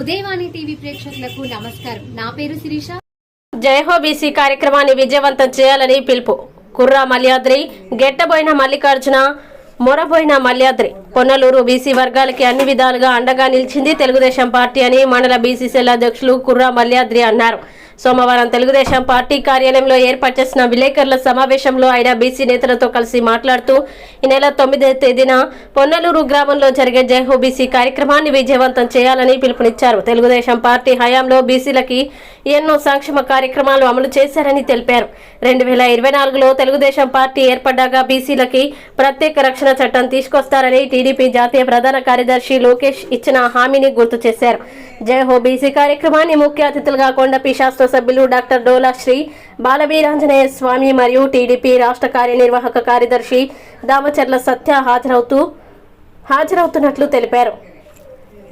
Udayavani TV ప్రేక్షకులకు నమస్కారం. నా పేరు శిరీష. జయహో బీసీ కార్యక్రమాన్ని విజయవంతం చేయాలని పిలుపు. కుర్రా మల్యాద్రి గెట్టబోయిన మల్లికార్జున మొరబోయిన మల్యాద్రి. పొన్నలూరు బీసీ వర్గాలకి అన్ని విధాలుగా అండగా నిలిచింది తెలుగుదేశం పార్టీ అని మండల బీసీసీల అధ్యక్షులు కుర్రా మల్యాద్రి అన్నారు. సోమవారం తెలుగుదేశం పార్టీ కార్యాలయంలో ఏర్పాటు చేసిన విలేకరుల సమావేశంలో ఆయన బీసీ నేతలతో కలిసి మాట్లాడుతూ ఈ నెల తొమ్మిదవ తేదీన పొన్నలూరు గ్రామంలో జరిగే జైహో బీసీ కార్యక్రమాన్ని విజయవంతం చేయాలని పిలుపునిచ్చారు. తెలుగుదేశం పార్టీ హయాంలో బీసీలకి ఎన్నో సంక్షేమ కార్యక్రమాలు అమలు చేశారని తెలిపారు. రెండు వేల ఇరవై నాలుగులో తెలుగుదేశం పార్టీ ఏర్పడ్డాక బీసీలకి ప్రత్యేక రక్షణ చట్టం తీసుకొస్తారని టీడీపీ జాతీయ ప్రధాన కార్యదర్శి లోకేష్ ఇచ్చిన హామీని గుర్తు చేశారు. జయహో బీసీ కార్యక్రమాన్ని ముఖ్య అతిథులుగా కొండపి సభ్యులు డాక్టర్ డోలా శ్రీ బాలవీరాంజనేయ స్వామి మరియు టీడీపీ రాష్ట్ర కార్యనిర్వాహక కార్యదర్శి దామచర్ల సత్య హాజరవుతూ హాజరవుతున్నట్లు తెలిపారు.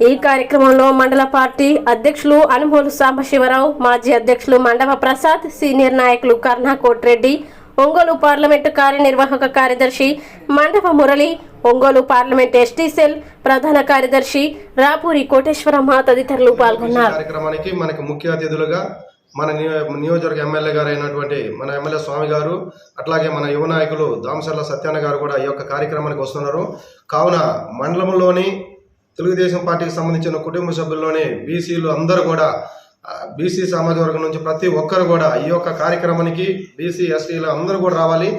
ఈ కార్యక్రమంలో మండల పార్టీ అధ్యక్షులు అనుమోలు సాంబశివరావు మాజీ అధ్యక్షులు మండవ ప్రసాద్ సీనియర్ నాయకులు కర్ణా కోట్రెడ్డి ఒంగోలు పార్లమెంటు కార్యనిర్వాహక కార్యదర్శి Mandava Murali Ongole parliament ST cell ప్రధాన కార్యదర్శి రాపూరి కోటేశ్వరమ్మ తదితరులు పాల్గొన్నారు. కార్యక్రమానికి మనకు ముఖ్య అతిథులుగా మన నియోజకవర్గ ఎమ్మెల్యే గారు అయినటువంటి మన ఎమ్మెల్యే స్వామి గారు అట్లాగే మన యువ నాయకులు దామసర్ల సత్యాన్న గారు కూడా ఈ యొక్క కార్యక్రమానికి వస్తున్నారు. కావున మండలంలోని తెలుగుదేశం పార్టీకి సంబంధించిన కుటుంబ సభ్యుల్లోని బీసీలు అందరూ కూడా బీసీ సామాజిక వర్గం నుంచి ప్రతి ఒక్కరు కూడా ఈ యొక్క కార్యక్రమానికి బీసీ ఎస్టీలు అందరూ కూడా రావాలి.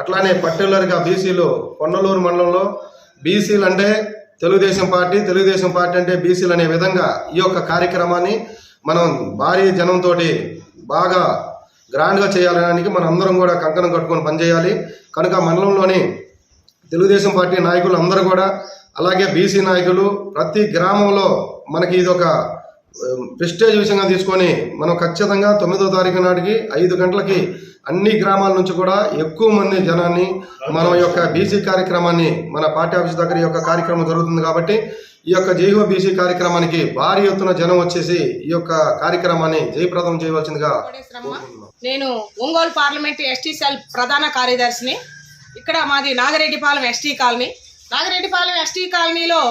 అట్లానే పర్టికులర్గా బీసీలు పొన్నలూరు మండలంలో బీసీలు అంటే తెలుగుదేశం పార్టీ తెలుగుదేశం పార్టీ అంటే బీసీలు అనే విధంగా ఈ యొక్క కార్యక్రమాన్ని మనం భారీ జనంతో బాగా గ్రాండ్గా చేయాలనడానికి మనం అందరం కూడా కంకణం కట్టుకొని పనిచేయాలి. కనుక మండలంలోని తెలుగుదేశం పార్టీ నాయకులు అందరూ కూడా అలాగే బీసీ నాయకులు ప్రతి గ్రామంలో మనకి ఇది ఒక ప్రెస్టేజ్ విషయంగా తీసుకొని మనం ఖచ్చితంగా తొమ్మిదో తారీఖు నాటికి ఐదు గంటలకి అన్ని గ్రామాల నుంచి కూడా ఎక్కువ మంది జనాన్ని మనం ఈ యొక్క బీసీ కార్యక్రమాన్ని మన పార్టీ ఆఫీస్ దగ్గర ఈ యొక్క కార్యక్రమం జరుగుతుంది కాబట్టి ఈ యొక్క జైహో బీసీ కార్యక్రమానికి భారీ ఎత్తున జనం వచ్చేసి ఈ యొక్క కార్యక్రమాన్ని జయప్రదం చేయవలసిందిగా నేను ఒంగోలు పార్లమెంట్ ఎస్టీ సెల్ ప్రధాన కార్యదర్శిని. ఇక్కడ మాది Nagareddypalem ST colony. Nagareddypalem ST కాలనీలో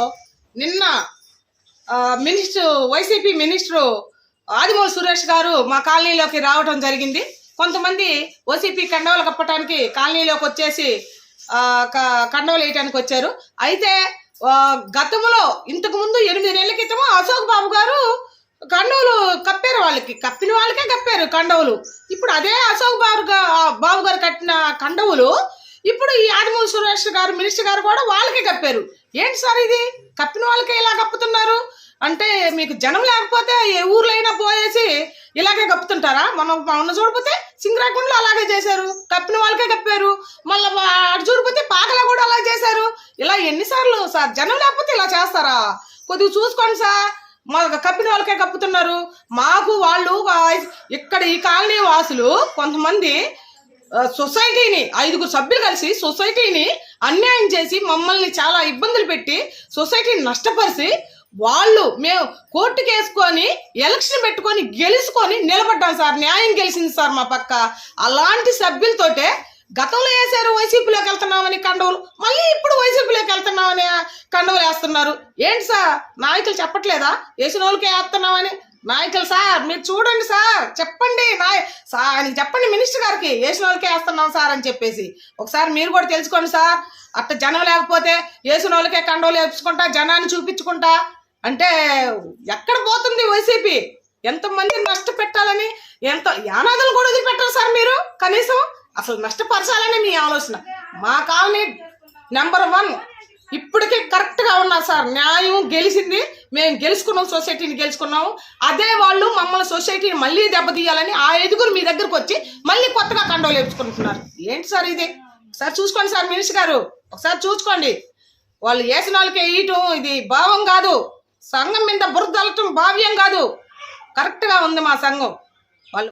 నిన్న minister YCP minister Adimula Suresh garu మా కాలనీలోకి రావడం జరిగింది. కొంతమంది ఓసీపీ కండవలు కప్పటానికి కాలనీలోకి వచ్చేసి కండవలు వేయటానికి వచ్చారు. అయితే గతంలో ఇంతకు ముందు ఎనిమిది నెలల క్రితం అశోక్ బాబు గారు కండవులు కప్పారు వాళ్ళకి. కప్పిన వాళ్ళకే కప్పారు కండవులు ఇప్పుడు అదే అశోక్ బాబు బాబు గారు కట్టిన కండవులు ఇప్పుడు ఈ ఆదిమూల సురేష్ గారు మినిస్టర్ గారు కూడా వాళ్ళకే కప్పారు. ఏంటి సార్ ఇది? కప్పిన వాళ్ళకే ఇలా కప్పుతున్నారు? అంటే మీకు జనం లేకపోతే ఏ ఊర్లో అయినా పోయేసి ఇలాగే కప్పుతుంటారా? మనం మొన్న చూడపోతే సింగరాకుండా అలాగే చేశారు. కప్పిన వాళ్ళకే కప్పారు. మళ్ళీ అటు చూడపోతే పాకలా కూడా అలా చేశారు. ఇలా ఎన్నిసార్లు సార్? జనం లేకపోతే ఇలా చేస్తారా? కొద్దిగా చూసుకోండి సార్. మా కప్పిన వాళ్ళకే కప్పుతున్నారు. మాకు వాళ్ళు ఇక్కడ ఈ కాలనీ వాసులు కొంతమంది సొసైటీని ఐదుగురు సభ్యులు కలిసి సొసైటీని అన్యాయం చేసి మమ్మల్ని చాలా ఇబ్బందులు పెట్టి సొసైటీని నష్టపరిచి వాళ్ళు మేము కోర్టుకు వేసుకొని ఎలక్షన్ పెట్టుకొని గెలుచుకొని నిలబడ్డాం సార్. న్యాయం గెలిచింది సార్ మా పక్క. అలాంటి సభ్యులతోటే గతంలో వేసారు వైసీపీలోకి వెళ్తున్నామని కండవులు. మళ్ళీ ఇప్పుడు వైసీపీలోకి వెళ్తున్నామని కండవులు వేస్తున్నారు. ఏంటి సార్? నాయకులు చెప్పట్లేదా? వేసిన వాళ్ళకే వేస్తున్నామని? నాయకులు సార్ మీరు చూడండి సార్. చెప్పండి. నాయ సార్ ఆయనకి చెప్పండి మినిస్టర్ గారికి. వేసిన వాళ్ళకే వేస్తున్నాం సార్ అని చెప్పేసి. ఒకసారి మీరు కూడా తెలుసుకోండి సార్. అట్ట జనం లేకపోతే వేసిన వాళ్ళకే కండోలు వేపించుకుంటా జనాన్ని చూపించుకుంటా అంటే ఎక్కడ పోతుంది వైసీపీ ఎంతమంది నష్టపెట్టాలని ఎంత యానాదులు కూడా వదిలిపెట్టారు సార్ మీరు? కనీసం అసలు నష్టపరచాలని మీ ఆలోచన. మా కాలనీ నెంబర్ వన్. ఇప్పటికే కరెక్ట్గా ఉన్నారు సార్. న్యాయం గెలిచింది. మేము గెలుచుకున్నాం సొసైటీని గెలుచుకున్నాము. అదే వాళ్ళు మమ్మల్ని సొసైటీని మళ్ళీ దెబ్బతీయాలని ఆ ఐదుగురు మీ దగ్గరకు వచ్చి మళ్ళీ కొత్తగా కండోలు వేపించుకుంటున్నారు. ఏంటి సార్ ఇది? ఒకసారి చూసుకోండి సార్ మినిషి గారు. ఒకసారి చూసుకోండి. వాళ్ళు వేసిన వాళ్ళకి వేయటం ఇది భావం కాదు. సంఘం మీద బురద అలటం భావ్యం కాదు. కరెక్ట్గా ఉంది మా సంఘం.